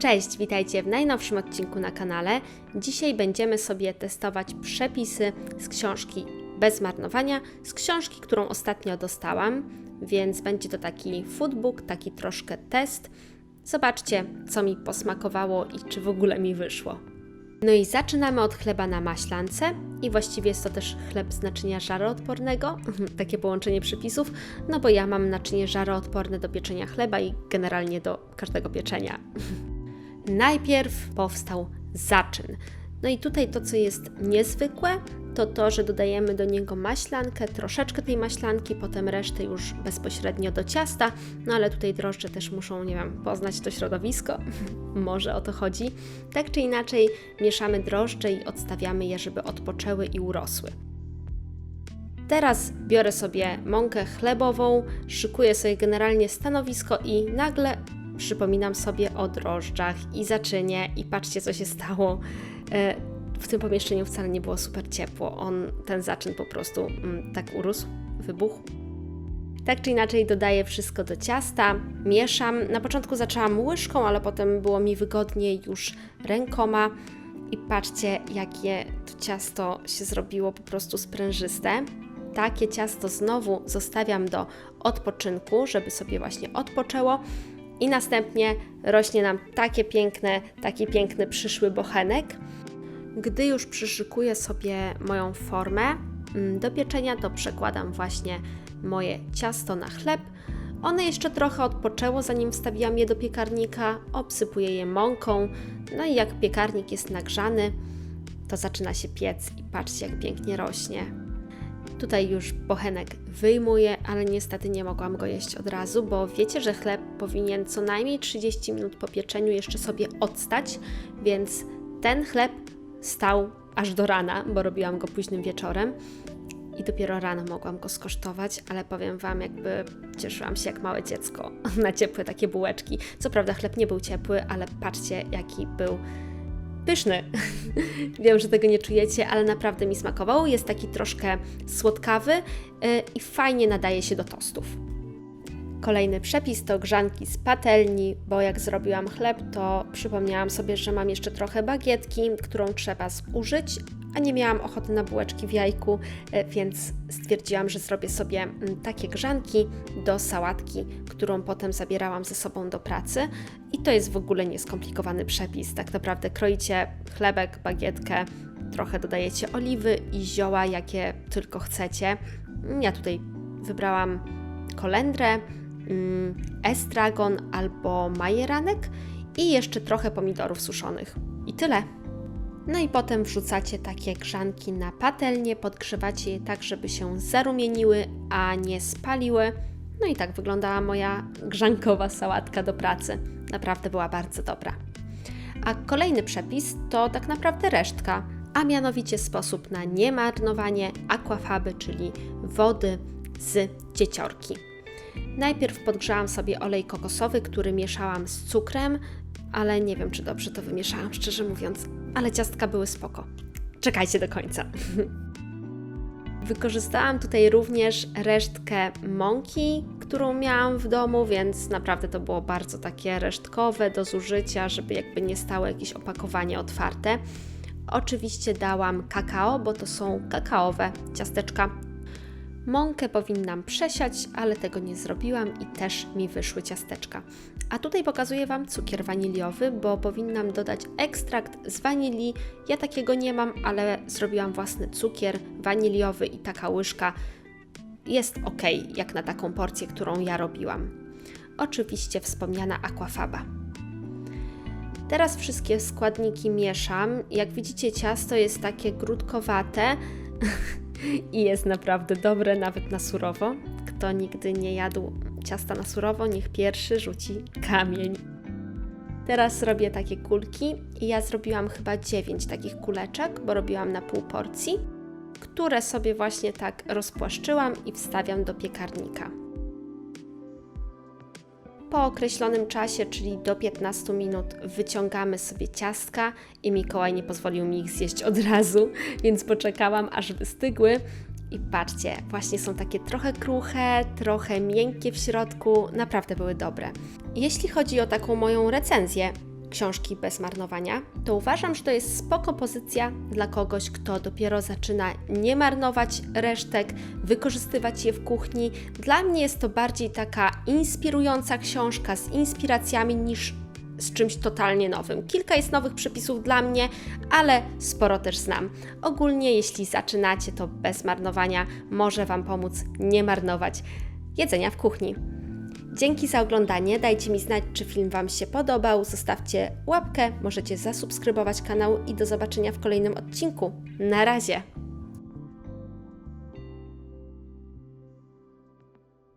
Cześć, witajcie w najnowszym odcinku na kanale. Dzisiaj będziemy sobie testować przepisy z książki Bez marnowania, z książki, którą ostatnio dostałam, więc będzie to taki foodbook, taki troszkę test. Zobaczcie, co mi posmakowało i czy w ogóle mi wyszło. No i zaczynamy od chleba na maślance i właściwie jest to też chleb z naczynia żaroodpornego, takie połączenie przepisów, no bo ja mam naczynie żaroodporne do pieczenia chleba i generalnie do każdego pieczenia. Najpierw powstał zaczyn. No i tutaj to, co jest niezwykłe, to to, że dodajemy do niego maślankę, troszeczkę tej maślanki, potem resztę już bezpośrednio do ciasta, no ale tutaj drożdże też muszą, nie wiem, poznać to środowisko, może o to chodzi. Tak czy inaczej mieszamy drożdże i odstawiamy je, żeby odpoczęły i urosły. Teraz biorę sobie mąkę chlebową, szykuję sobie generalnie stanowisko i nagle przypominam sobie o drożdżach i zaczynie i patrzcie co się stało. E, w tym pomieszczeniu wcale nie było super ciepło. On, ten zaczyn po prostu mm, tak urósł, wybuchł. Tak czy inaczej dodaję wszystko do ciasta, mieszam. Na początku zaczęłam łyżką, ale potem było mi wygodniej już rękoma. I patrzcie, jakie to ciasto się zrobiło po prostu sprężyste. Takie ciasto znowu zostawiam do odpoczynku, żeby sobie właśnie odpoczęło. I następnie rośnie nam takie piękne, taki piękny przyszły bochenek. Gdy już przyszykuję sobie moją formę mm, do pieczenia, to przekładam właśnie moje ciasto na chleb. One jeszcze trochę odpoczęło, zanim wstawiłam je do piekarnika. Obsypuję je mąką. No i jak piekarnik jest nagrzany, to zaczyna się piec i patrzcie, jak pięknie rośnie. Tutaj już bochenek wyjmuję, ale niestety nie mogłam go jeść od razu, bo wiecie, że chleb powinien co najmniej 30 minut po pieczeniu jeszcze sobie odstać, więc ten chleb stał aż do rana, bo robiłam go późnym wieczorem i dopiero rano mogłam go skosztować, ale powiem Wam, jakby cieszyłam się jak małe dziecko na ciepłe takie bułeczki. Co prawda chleb nie był ciepły, ale patrzcie jaki był pyszny. Wiem, że tego nie czujecie, ale naprawdę mi smakował. Jest taki troszkę słodkawy yy, i fajnie nadaje się do tostów. Kolejny przepis to grzanki z patelni, bo jak zrobiłam chleb, to przypomniałam sobie, że mam jeszcze trochę bagietki, którą trzeba zużyć, a nie miałam ochoty na bułeczki w jajku, e, więc stwierdziłam, że zrobię sobie mm, takie grzanki do sałatki, którą potem zabierałam ze sobą do pracy. I to jest w ogóle nieskomplikowany przepis. Tak naprawdę kroicie chlebek, bagietkę, trochę dodajecie oliwy i zioła, jakie tylko chcecie. Ja tutaj wybrałam kolendrę, mm, estragon albo majeranek i jeszcze trochę pomidorów suszonych. I tyle. No i potem wrzucacie takie grzanki na patelnię, podgrzewacie je tak, żeby się zarumieniły, a nie spaliły. No i tak wyglądała moja grzankowa sałatka do pracy. Naprawdę była bardzo dobra. A kolejny przepis to tak naprawdę resztka, a mianowicie sposób na niemarnowanie akwafaby, czyli wody z dzieciorki. Najpierw podgrzałam sobie olej kokosowy, który mieszałam z cukrem, ale nie wiem, czy dobrze to wymieszałam, szczerze mówiąc, ale ciastka były spoko. Czekajcie do końca. Wykorzystałam tutaj również resztkę mąki, którą miałam w domu, więc naprawdę to było bardzo takie resztkowe do zużycia, żeby jakby nie stało jakieś opakowanie otwarte. Oczywiście dałam kakao, bo to są kakaowe ciasteczka Mąkę powinnam przesiać, ale tego nie zrobiłam i też mi wyszły ciasteczka. A tutaj pokazuję Wam cukier waniliowy, bo powinnam dodać ekstrakt z wanilii. Ja takiego nie mam, ale zrobiłam własny cukier waniliowy i taka łyżka jest ok, jak na taką porcję, którą ja robiłam. Oczywiście wspomniana aquafaba. Teraz wszystkie składniki mieszam. Jak widzicie, ciasto jest takie grudkowate. i jest naprawdę dobre nawet na surowo. Kto nigdy nie jadł ciasta na surowo, niech pierwszy rzuci kamień. Teraz robię takie kulki i ja zrobiłam chyba 9 takich kuleczek, bo robiłam na pół porcji, które sobie właśnie tak rozpłaszczyłam i wstawiam do piekarnika. Po określonym czasie, czyli do 15 minut, wyciągamy sobie ciastka i Mikołaj nie pozwolił mi ich zjeść od razu, więc poczekałam aż wystygły. I patrzcie, właśnie są takie trochę kruche, trochę miękkie w środku, naprawdę były dobre. Jeśli chodzi o taką moją recenzję, książki bez marnowania, to uważam, że to jest spoko pozycja dla kogoś, kto dopiero zaczyna nie marnować resztek, wykorzystywać je w kuchni. Dla mnie jest to bardziej taka inspirująca książka z inspiracjami niż z czymś totalnie nowym. Kilka jest nowych przepisów dla mnie, ale sporo też znam. Ogólnie, jeśli zaczynacie, to bez marnowania może Wam pomóc nie marnować jedzenia w kuchni. Dzięki za oglądanie. Dajcie mi znać, czy film Wam się podobał. Zostawcie łapkę, możecie zasubskrybować kanał i do zobaczenia w kolejnym odcinku. Na razie!